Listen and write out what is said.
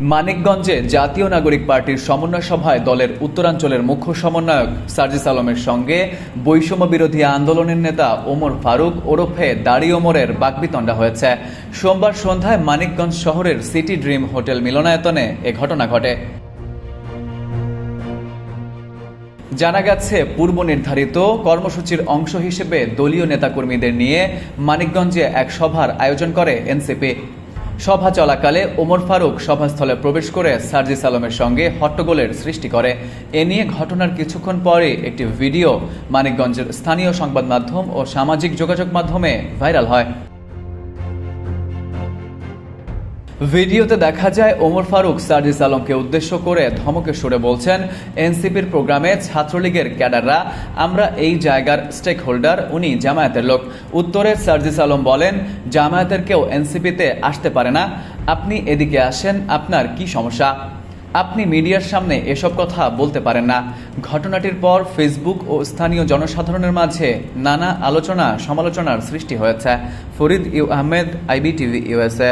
মানিকগঞ্জে জাতীয় নাগরিক পার্টির সমন্বয় সভায় দলের উত্তরাঞ্চলের মুখ্য সমন্বয়ক সার্জিস আলমের সঙ্গে বৈষম্য বিরোধী আন্দোলনের নেতা ওমর ফারুক ওরফে দাড়ি ওমরের বাকবিতণ্ডা হয়েছে। সোমবার সন্ধ্যায় মানিকগঞ্জ শহরের সিটি ড্রিম হোটেল মিলনায়তনে এ ঘটনা ঘটে। জানা গেছে, পূর্ব নির্ধারিত কর্মসূচির অংশ হিসেবে দলীয় নেতাকর্মীদের নিয়ে মানিকগঞ্জে এক সভার আয়োজন করে এনসিপি। সভা চলাকালে ওমর ফারুক সভাস্থলে প্রবেশ করে সার্জিস আলমের সঙ্গে হট্টগোলের সৃষ্টি করে। এ নিয়ে ঘটনার কিছুক্ষণ পরে একটি ভিডিও মানিকগঞ্জের স্থানীয় সংবাদ মাধ্যম ও সামাজিক যোগাযোগ মাধ্যমে ভাইরাল হয়। ভিডিওতে দেখা যায় ওমর ফারুক, সার্জিস আলমকে উদ্দেশ্য করে ধমকে সুরে বলছেন, এনসিপির প্রোগ্রামে ছাত্রলীগের ক্যাডাররা, আমরা এই জায়গার স্টেক হোল্ডার উনি জামায়াতের লোক। উত্তরে সার্জিস আলম বলেন, জামায়াতের কেউ এনসিপিতে আসতে পারে না। আপনি এদিকে আসেন, আপনার কি সমস্যা? আপনি মিডিয়ার সামনে এসব কথা বলতে পারেন না। ঘটনাটির পর ফেসবুক ও স্থানীয় জনসাধারণের মাঝে নানা আলোচনা সমালোচনার সৃষ্টি হয়েছে। Farid U Ahmed, IBTV USA